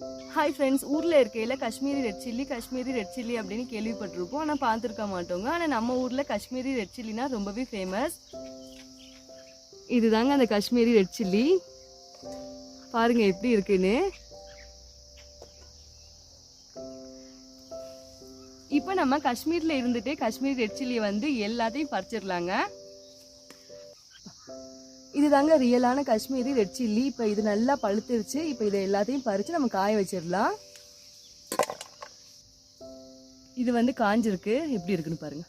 Hi friends ஊரில் இருக்கையில் Kashmiri red chilli Kashmiri red chilli அப்படின்னு கேள்விப்பட்டிருப்போம். ஆனால் பார்த்துருக்க மாட்டோங்க. ஆனால் நம்ம ஊரில் காஷ்மீரி ரெட் சில்லினா ரொம்பவே ஃபேமஸ் இதுதாங்க அந்த காஷ்மீரி ரெட் சில்லி பாருங்க எப்படி இருக்குன்னு. இப்போ நம்ம காஷ்மீரில் இருந்துகிட்டே காஷ்மீரி ரெட் சில்லியை வந்து எல்லாத்தையும் பறிச்சிடலாங்க. இதுதாங்க ரியலான காஷ்மீரி ரெட் சில்லி இப்போ இது நல்லா பழுத்துருச்சு. இப்போ இதை எல்லாத்தையும் பறித்து நம்ம காய வச்சிடலாம். இது வந்து காஞ்சிருக்கு. எப்படி இருக்குன்னு பாருங்க.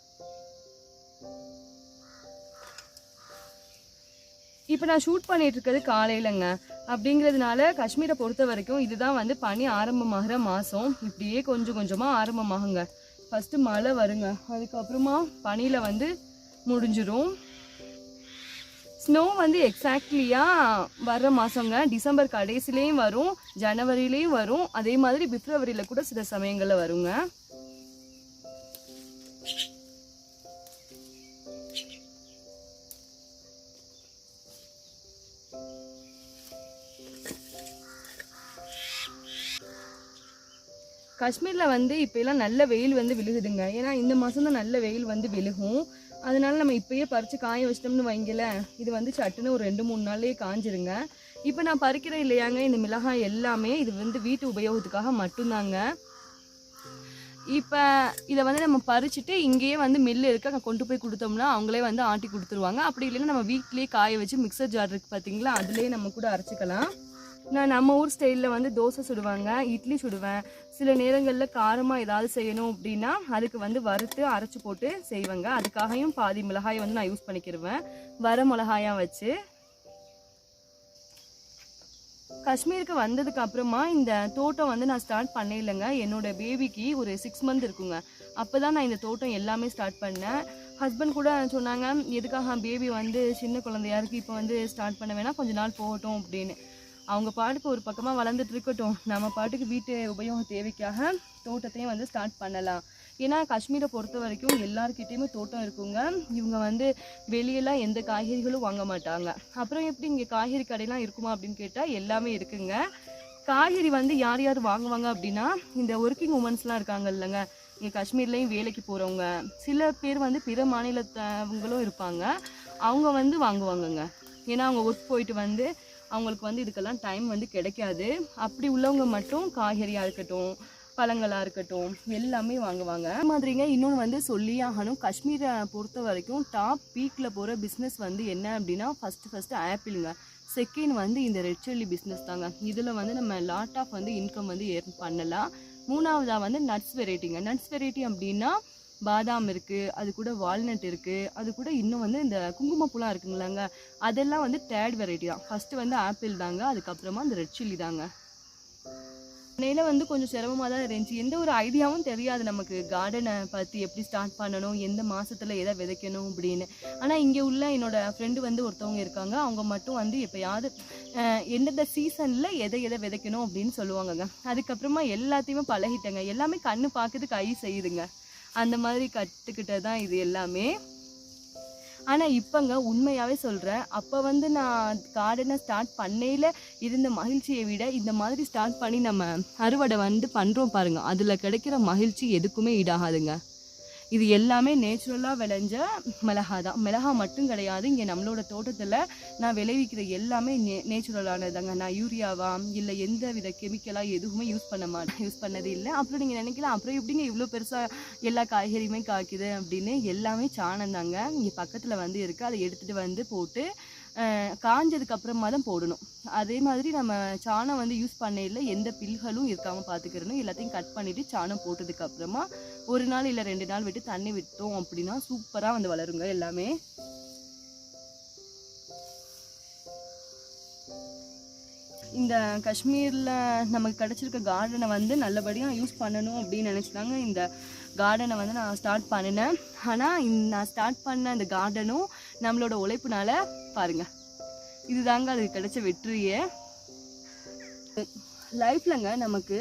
இப்போ நான் ஷூட் பண்ணிட்டு இருக்கிறது காலையிலங்க. அப்படிங்கிறதுனால காஷ்மீரை பொறுத்த வரைக்கும் இதுதான் வந்து பனி ஆரம்பமாகிற மாதம் இப்படியே கொஞ்சம் கொஞ்சமாக ஆரம்பமாகுங்க. ஃபஸ்ட்டு மழை வருங்க. அதுக்கப்புறமா பனியில் வந்து முடிஞ்சிடும் ஸ்னோ வந்து எக்ஸாக்ட்லியாக வர்ற மாதங்க டிசம்பர் கடைசிலேயும் வரும் ஜனவரிலேயும் வரும். அதே மாதிரி பிப்ரவரியில் கூட சில சமயங்களில் வருங்க. காஷ்மீரில் வந்து இப்போ எல்லாம் நல்ல வெயில் வந்து விழுகுதுங்க. ஏன்னா இந்த மாதம் தான் நல்ல வெயில் வந்து விழுகும். அதனால நம்ம இப்பயே பறித்து காய வச்சிட்டோம்னு வைங்கல இது வந்து சட்டுன்னு ஒரு ரெண்டு மூணு நாள்லேயே காஞ்சிருங்க. இப்போ நான் பறிக்கிறேன் இல்லையாங்க இந்த மிளகாய் எல்லாமே இது வந்து வீட்டு உபயோகத்துக்காக மட்டும்தாங்க. இப்போ இதை வந்து நம்ம பறிச்சுட்டு இங்கேயே வந்து மில்லு இருக்கு அங்கே கொண்டு போய் கொடுத்தோம்னா அவங்களே வந்து ஆட்டி கொடுத்துருவாங்க. அப்படி இல்லைன்னா நம்ம வீட்லேயே காய வச்சு மிக்சர் ஜார் இருக்குது பார்த்தீங்களா அதுலேயே நம்ம கூட அரைச்சிக்கலாம். நான் நம்ம ஊர் ஸ்டைலில் வந்து தோசை சுடுவாங்க இட்லி சுடுவேன். சில நேரங்களில் காரமாக ஏதாவது செய்யணும் அப்படின்னா அதுக்கு வந்து வறுத்து அரைச்சி போட்டு செய்வேங்க. அதுக்காகவும் பாதி மிளகாயை வந்து நான் யூஸ் பண்ணிக்கிடுவேன் வர மிளகாயாக வச்சு. காஷ்மீருக்கு வந்ததுக்கு அப்புறமா இந்த தோட்டம் வந்து நான் ஸ்டார்ட் பண்ணலைங்க என்னோட பேபிக்கு ஒரு சிக்ஸ் மந்த் இருக்குங்க. அப்போ தான் நான் இந்த தோட்டம் எல்லாமே ஸ்டார்ட் பண்ணேன். ஹஸ்பண்ட் கூட சொன்னாங்க எதுக்காக பேபி வந்து சின்ன குழந்தையாருக்கு இப்போ வந்து ஸ்டார்ட் பண்ண வேணாம் கொஞ்ச நாள் போகட்டும் அப்படின்னு. அவங்க பாட்டுக்கு ஒரு பக்கமாக வளர்ந்துட்டு இருக்கட்டும். நம்ம பாட்டுக்கு வீட்டு உபயோக தேவைக்காக தோட்டத்தையும் வந்து ஸ்டார்ட் பண்ணலாம். ஏன்னா காஷ்மீரை பொறுத்த வரைக்கும் எல்லாருக்கிட்டேயுமே தோட்டம் இருக்குங்க. இவங்க வந்து வெளியெல்லாம் எந்த காய்கறிகளும் வாங்க மாட்டாங்க. அப்புறம் எப்படி இங்கே காய்கறி கடையெல்லாம் இருக்குமா அப்படின்னு கேட்டால் எல்லாமே இருக்குங்க. காய்கறி வந்து யார் யார் வாங்குவாங்க அப்படின்னா இந்த ஒர்க்கிங் உமன்ஸ்லாம் இருக்காங்க இல்லைங்க. இங்கே காஷ்மீர்லேயும் வேலைக்கு போகிறவங்க சில பேர் வந்து பிற மாநிலத்தவங்களும் இருப்பாங்க. அவங்க வந்து வாங்குவாங்கங்க. ஏன்னா அவங்க ஒர்க் போயிட்டு வந்து அவங்களுக்கு வந்து இதுக்கெல்லாம் டைம் வந்து கிடைக்காது. அப்படி உள்ளவங்க மட்டும் காய்கறியாக இருக்கட்டும் பழங்களாக இருக்கட்டும் எல்லாமே வாங்குவாங்க. அது மாதிரிங்க இன்னொன்று வந்து சொல்லி ஆகணும் காஷ்மீரை பொறுத்த வரைக்கும் டாப் பீக்கில் போகிற பிஸ்னஸ் வந்து என்ன அப்படின்னா ஃபஸ்ட்டு ஃபஸ்ட்டு ஆப்பிளுங்க. செகண்ட் வந்து இந்த ரெட் சில்லி பிஸ்னஸ் தாங்க. இதில் வந்து நம்ம லாட் ஆஃப் வந்து இன்கம் வந்து ஏர்ன் பண்ணலாம். மூணாவதாக வந்து நட்ஸ் வெரைட்டிங்க நட்ஸ் வெரைட்டி அப்படின்னா பாதாம் இருக்குது அது கூட வால்நட் இருக்குது அது கூட இன்னும் வந்து இந்த குங்குமப்பூலாம் இருக்குங்களாங்க. அதெல்லாம் வந்து தேர்ட் வெரைட்டி தான். ஃபஸ்ட்டு வந்து ஆப்பிள் தாங்க அதுக்கப்புறமா அந்த ரெட் சில்லி தாங்க. நில வந்து கொஞ்சம் சிரமமாக தான் இருந்துச்சு. எந்த ஒரு ஐடியாவும் தெரியாது நமக்கு. கார்டனை பற்றி எப்படி ஸ்டார்ட் பண்ணணும் எந்த மாதத்தில் எதை விதைக்கணும் அப்படின்னு. ஆனால் இங்கே உள்ள என்னோட ஃப்ரெண்டு வந்து ஒருத்தவங்க இருக்காங்க. அவங்க மட்டும் வந்து எப்போயாவது எந்தெந்த சீசனில் எதை எதை விதைக்கணும் அப்படின்னு சொல்லுவாங்கங்க. அதுக்கப்புறமா எல்லாத்தையுமே பழகிட்டேங்க. எல்லாமே கண்ணு பார்க்குது கை செய்யுதுங்க. அந்த மாதிரி கற்றுக்கிட்டது தான் இது எல்லாமே. ஆனால் இப்போங்க உண்மையாகவே சொல்கிறேன் அப்போ வந்து நான் கார்டனை ஸ்டார்ட் பண்ணையில் இருந்த மகிழ்ச்சியை விட இந்த மாதிரி ஸ்டார்ட் பண்ணி நம்ம அறுவடை வந்து பண்ணுறோம் பாருங்கள் அதில் கிடைக்கிற மகிழ்ச்சி எதுக்குமே ஈடாகாதுங்க. இது எல்லாமே நேச்சுரலாக விளைஞ்ச மிளகா தான் மிளகா மட்டும் கிடையாது இங்கே நம்மளோட தோட்டத்தில் நான் விளைவிக்கிற எல்லாமே நே நேச்சுரலானதாங்க நான் யூரியாவா இல்லை எந்த வித கெமிக்கலாக எதுவுமே யூஸ் பண்ண மாட்டேன் யூஸ் பண்ணது இல்லை. அப்புறம் நீங்கள் நினைக்கலாம் அப்புறம் எப்படிங்க இவ்வளோ பெருசாக எல்லா காய்கறியுமே காய்க்குது அப்படின்னு. எல்லாமே சாணம் தாங்க இங்கே பக்கத்தில் வந்து இருக்குது அதை எடுத்துகிட்டு வந்து போட்டு காஞ்சதுக்கு அப்புறமா தான் போடணும். அதே மாதிரி நம்ம சாணம் வந்து யூஸ் பண்ணையில் எந்த பில்களும் இருக்காமல் பார்த்துக்கிறணும் எல்லாத்தையும் கட் பண்ணிவிட்டு சாணம் போட்டதுக்கு அப்புறமா ஒரு நாள் இல்லை ரெண்டு நாள் விட்டு தண்ணி விட்டோம் அப்படின்னா சூப்பராக வந்து வளருங்க எல்லாமே. இந்த காஷ்மீரில் நமக்கு கிடச்சிருக்க கார்டனை வந்து நல்லபடியாக யூஸ் பண்ணணும் அப்படின்னு நினச்சிட்டாங்க இந்த கார்டனை வந்து நான் ஸ்டார்ட் பண்ணினேன். ஆனால் நான் ஸ்டார்ட் பண்ண அந்த கார்டனும் நம்மளோட உழைப்புனால பாருங்க. இதுதாங்க அதுக்கு கிடைச்ச வெற்றியே. லைஃப்லங்க நமக்கு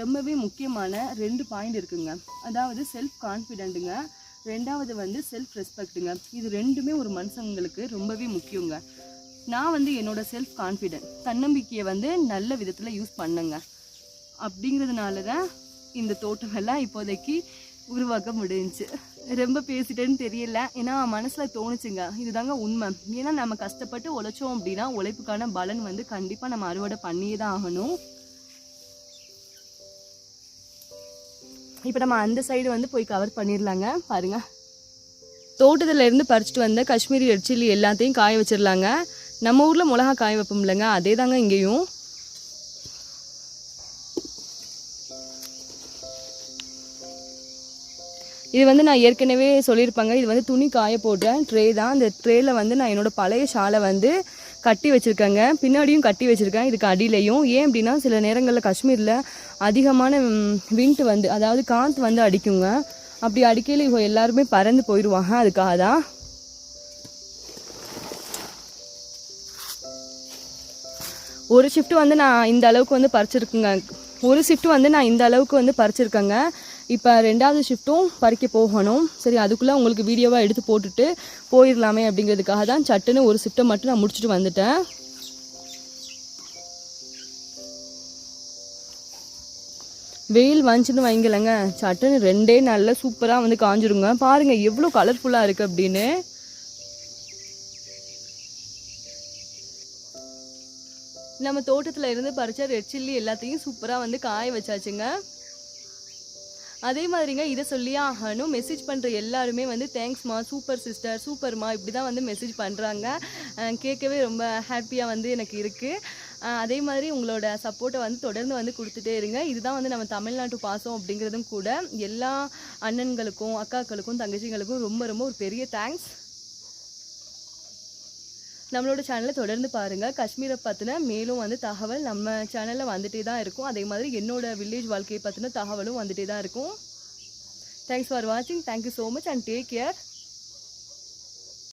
ரொம்பவே முக்கியமான ரெண்டு பாயிண்ட் இருக்குங்க. அதாவது செல்ஃப் கான்ஃபிடென்ட்டுங்க ரெண்டாவது வந்து செல்ஃப் ரெஸ்பெக்ட்டுங்க இது ரெண்டுமே ஒரு மனுஷங்களுக்கு ரொம்பவே முக்கியங்க. நான் வந்து என்னோடய செல்ஃப் கான்ஃபிடென்ட் தன்னம்பிக்கையை வந்து நல்ல விதத்தில் யூஸ் பண்ணுங்க. அப்படிங்கிறதுனால தான் இந்த தோட்டமெல்லாம் இப்போதைக்கு உருவாக்க முடிஞ்சு ரொம்ப பேசிட்டேன்னு தெரியல. ஏன்னா மனசில் தோணுச்சுங்க. இதுதாங்க உண்மை. ஏன்னா நம்ம கஷ்டப்பட்டு உழைச்சோம் அப்படின்னா உழைப்புக்கான பலன் வந்து கண்டிப்பாக நம்ம அறுவடை பண்ணியே தான் ஆகணும். இப்போ நம்ம அந்த சைடு வந்து போய் கவர் பண்ணிடலாங்க பாருங்க. தோட்டத்துலேருந்து பறிச்சுட்டு வந்த காஷ்மீரி ரெட் சில்லி எல்லாத்தையும் காய வச்சிடலாங்க நம்ம ஊரில் மிளகா காய வைப்போம் இல்லைங்க அதே தாங்க இங்கேயும். இது வந்து நான் ஏற்கனவே சொல்லியிருப்பாங்க. இது வந்து துணி காய போடுறேன் ட்ரே தான். அந்த ட்ரேயில் வந்து நான் என்னோட பழைய ஷாலை வந்து கட்டி வச்சுருக்கேங்க. பின்னாடியும் கட்டி வச்சுருக்கேன். இதுக்கு அடியிலையும். ஏன் அப்படின்னா சில நேரங்களில் காஷ்மீரில் அதிகமான விண்ட் வந்து அதாவது காற்று வந்து அடிக்குங்க. அப்படி அடிக்கையில் இவங்க எல்லாருமே பறந்து போயிடுவாங்க அதுக்காக தான். ஒரு ஷிஃப்ட் வந்து நான் இந்த அளவுக்கு வந்து பறிச்சிருக்குங்க. ஒரு ஷிஃப்ட் வந்து நான் இந்த அளவுக்கு வந்து பறிச்சிருக்கேங்க. இப்போ ரெண்டாவது ஷிஃப்ட்டும் பறிக்க போகணும். சரி அதுக்குள்ளே உங்களுக்கு வீடியோவாக எடுத்து போட்டுட்டு போயிடலாமே அப்படிங்கிறதுக்காக தான் சட்டுன்னு ஒரு ஷிஃப்ட்டை மட்டும் நான் முடிச்சுட்டு வந்துட்டேன். வெயில் வந்துச்சுன்னு வைங்களேங்க. சட்டுன்னு ரெண்டே நாளில் சூப்பராக வந்து காஞ்சிருங்க. பாருங்கள் எவ்வளோ கலர்ஃபுல்லாக இருக்குது அப்படின்னு. நம்ம தோட்டத்தில் இருந்து பறிச்ச ரெட் சில்லி எல்லாத்தையும் சூப்பராக வந்து காய வச்சாச்சுங்க. அதே மாதிரிங்க இதை சொல்லியே ஆகணும். மெசேஜ் பண்ணுற எல்லாருமே வந்து தேங்க்ஸ்மா சூப்பர் சிஸ்டர் சூப்பர்மா இப்படி தான் வந்து மெசேஜ் பண்ணுறாங்க கேட்கவே ரொம்ப ஹாப்பியாக வந்து எனக்கு இருக்குது அதே மாதிரி உங்களோட சப்போர்ட்டை வந்து தொடர்ந்து வந்து கொடுத்துட்டே இருங்க. இதுதான் வந்து நம்ம தமிழ்நாட்டு பாசம் அப்படிங்கிறதும் கூட எல்லா அண்ணன்களுக்கும் அக்காக்களுக்கும் தங்கச்சிங்களுக்கும் ரொம்ப ரொம்ப ஒரு பெரிய தேங்க்ஸ் நம்மளோட சேனலை தொடர்ந்து பாருங்கள் காஷ்மீரை பற்றின மேலும் வந்து தகவல் நம்ம சேனலில் வந்துகிட்டே தான் இருக்கும். அதே மாதிரி என்னோட வில்லேஜ் வாழ்க்கையை பற்றின தகவலும் வந்துட்டே தான் இருக்கும். தேங்க்ஸ் ஃபார் வாட்சிங் thank you so much and take care